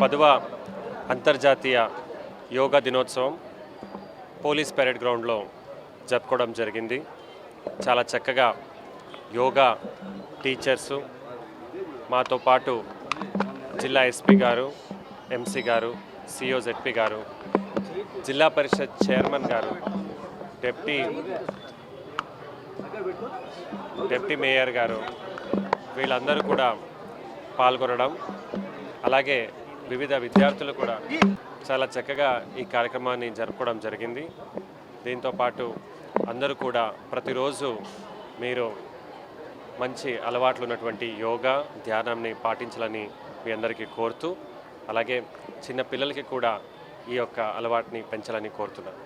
పదవ అంతర్జాతీయ యోగా దినోత్సవం పోలీస్ పెరేడ్ గ్రౌండ్లో జరుపుకోవడం జరిగింది. చాలా చక్కగా యోగా టీచర్సు మాతో పాటు జిల్లా ఎస్పీ గారు ఎంసీ గారు సిఓ జెడ్పీ గారు జిల్లా పరిషత్ చైర్మన్ గారు డెప్టీ డెప్టీ మేయర్ గారు వీళ్ళందరూ కూడా పాల్గొనడం అలాగే వివిధ విద్యార్థులు కూడా చాలా చక్కగా ఈ కార్యక్రమాన్ని జరుపుకోవడం జరిగింది. దీంతోపాటు అందరూ కూడా ప్రతిరోజు మీరు మంచి అలవాట్లు ఉన్నటువంటి యోగా ధ్యానాన్ని పాటించాలని మీ అందరికీ కోరుతూ అలాగే చిన్న పిల్లలకి కూడా ఈ యొక్క అలవాటుని పెంచాలని కోరుతున్నాను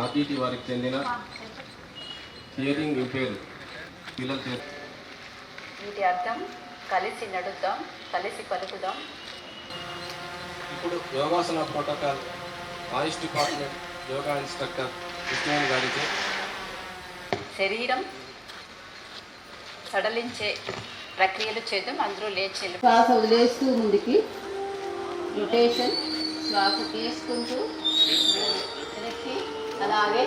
ఆదిటి వారికి చెందిన హియరింగ్ ఇంపేర్ పిల్లలు వీటి అర్థం కలిసి నడుద్దాం కలిసి పలుకుదాం. ఇప్పుడు yogasana protocol AYUSH department yoga instructor Krishnaveni గారికి. శరీరం సడలించే ప్రక్రియలు చేద్దాం అందరూ లేచి శ్వాస వదిలేస్తూ ముందుకి. రొటేషన్ శ్వాస తీసుకుంటూ. అలాగే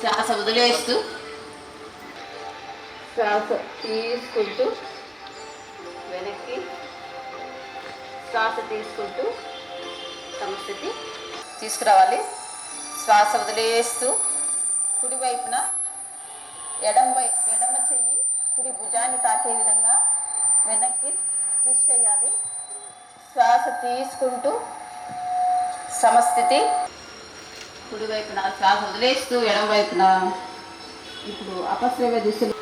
శ్వాస వదిలేస్తూ. శ్వాస తీసుకుంటూ వెనక్కి శ్వాస తీసుకుంటూ సమస్థితి తీసుకురావాలి. శ్వాస వదిలేస్తూ కుడివైపున ఎడం వై ఎడమ చెయ్యి కుడి భుజాన్ని తాకే విధంగా వెనక్కి ట్విస్ట్ చేయాలి. శ్వాస తీసుకుంటూ సమస్థితి కుడివైపున శ్వాస వదిలేస్తూ ఎడమ వైపున ఇప్పుడు అపశ్రవ్య దిశలు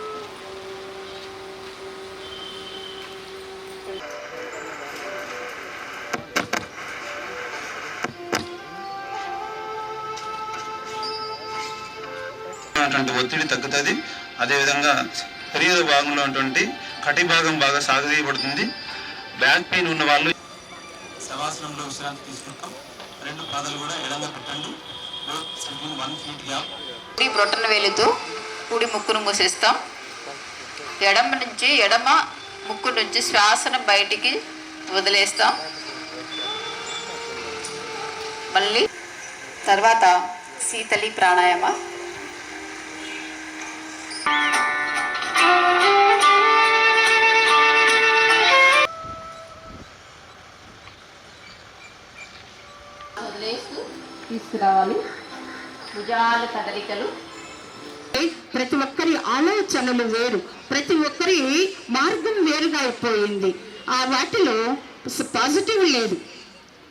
ఉన్నటువంటి ఒత్తిడి తగ్గుతుంది. అదేవిధంగా శరీర భాగంలో ఉన్నటువంటి కటి భాగం బాగా సాగదీయబడుతుంది. బ్యాక్ పెయిన్ ఉన్న వాళ్ళు శవాసనంలో విశ్రాంతి తీసుకుంటాం. రెండు పాదాలు కూడా ఎడంగా పెట్టండి. One feet gap. కుడి వేలుతూ కుడి ముక్కును మూసేస్తాం. ఎడమ నుంచి ఎడమ ముక్కు నుంచి శ్వాసను బయటికి వదిలేస్తాం. మళ్ళీ తర్వాత శీతలి ప్రాణాయామ. తీసుకురావాలి. భుజాల కదలికలు. ప్రతి ఒక్కరి ఆలోచనలు వేరు. ప్రతి ఒక్కరి మార్గం వేరుగా అయిపోయింది. ఆ వాటిలో పాజిటివ్ లేదు.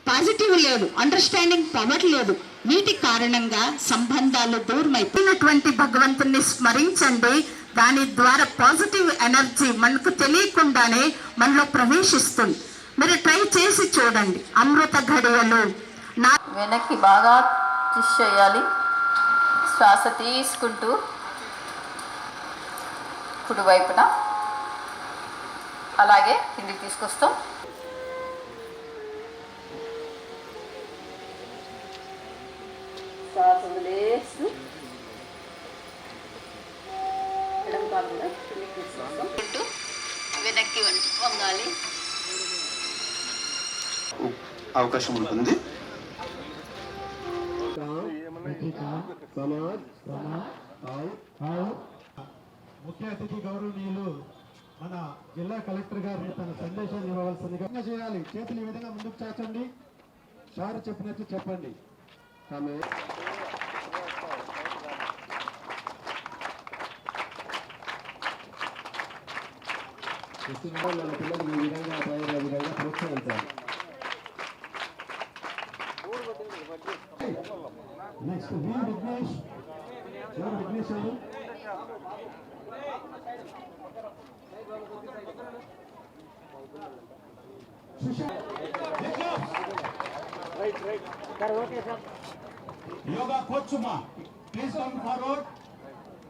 పాజిటివ్ లేదు. అండర్స్టాండింగ్ పవర్ లేదు. వీటి కారణంగా సంబంధాలు దూరమైపోయినటువంటి భగవంతుని స్మరించండి. దాని ద్వారా పాజిటివ్ ఎనర్జీ మనకు తెలియకుండానే మనలో ప్రవేశిస్తుంది. మీరు ట్రై చేసి చూడండి. అమృత ఘడియలు. నా వెనక్కి బాగా చేయాలి. శ్వాస తీసుకుంటూ కుడివైపున అలాగే కిందికి తీసుకొస్తాం. శ్వాస వదిలేస్తూ ఎడమ కాలు కూడా కిందికి తీసుకొస్తాం. చుట్టూ వెనక్కి వంచి వంగాలి. అవకాశం ఉంటుంది. ముఖ్య అతిథి గౌరవనీయులు మన జిల్లా కలెక్టర్ గారు తన సందేశాన్ని ఇవ్వవలసిందిగా చేయాలి. చేతులు ఈ విధంగా ముందుకు చాచండి. సార్ చెప్పినట్లు చెప్పండి. ఆమె. మన పిల్లలు ఈ విధంగా తయారయ్యే విధంగా ప్రోత్సహించాలి. నెక్స్ట్ వి విఘ్నేష్ ఎవరు విఘ్నేష్ ఎవరు Yoga coach, please come forward.